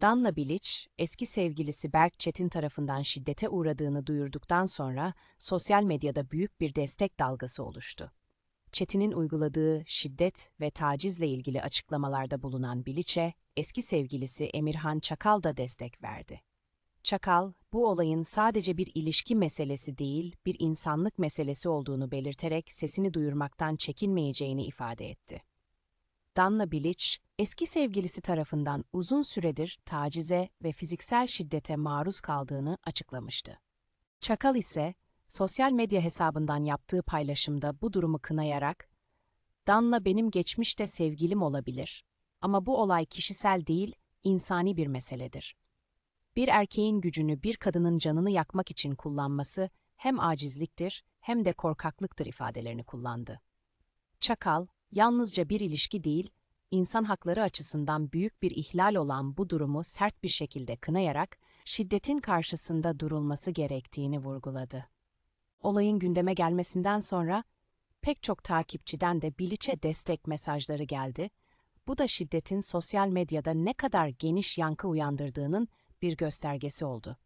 Danla Bilic, eski sevgilisi Berk Çetin tarafından şiddete uğradığını duyurduktan sonra sosyal medyada büyük bir destek dalgası oluştu. Çetin'in uyguladığı şiddet ve tacizle ilgili açıklamalarda bulunan Bilic'e eski sevgilisi Emirhan Çakal da destek verdi. Çakal, bu olayın sadece bir ilişki meselesi değil, bir insanlık meselesi olduğunu belirterek sesini duyurmaktan çekinmeyeceğini ifade etti. Danla Bilic, eski sevgilisi tarafından uzun süredir tacize ve fiziksel şiddete maruz kaldığını açıklamıştı. Çakal ise sosyal medya hesabından yaptığı paylaşımda bu durumu kınayarak, Danla benim geçmişte sevgilim olabilir ama bu olay kişisel değil, insani bir meseledir. Bir erkeğin gücünü bir kadının canını yakmak için kullanması hem acizliktir hem de korkaklıktır ifadelerini kullandı. Çakal, yalnızca bir ilişki değil, insan hakları açısından büyük bir ihlal olan bu durumu sert bir şekilde kınayarak şiddetin karşısında durulması gerektiğini vurguladı. Olayın gündeme gelmesinden sonra pek çok takipçiden de Bilic'e destek mesajları geldi. Bu da şiddetin sosyal medyada ne kadar geniş yankı uyandırdığının bir göstergesi oldu.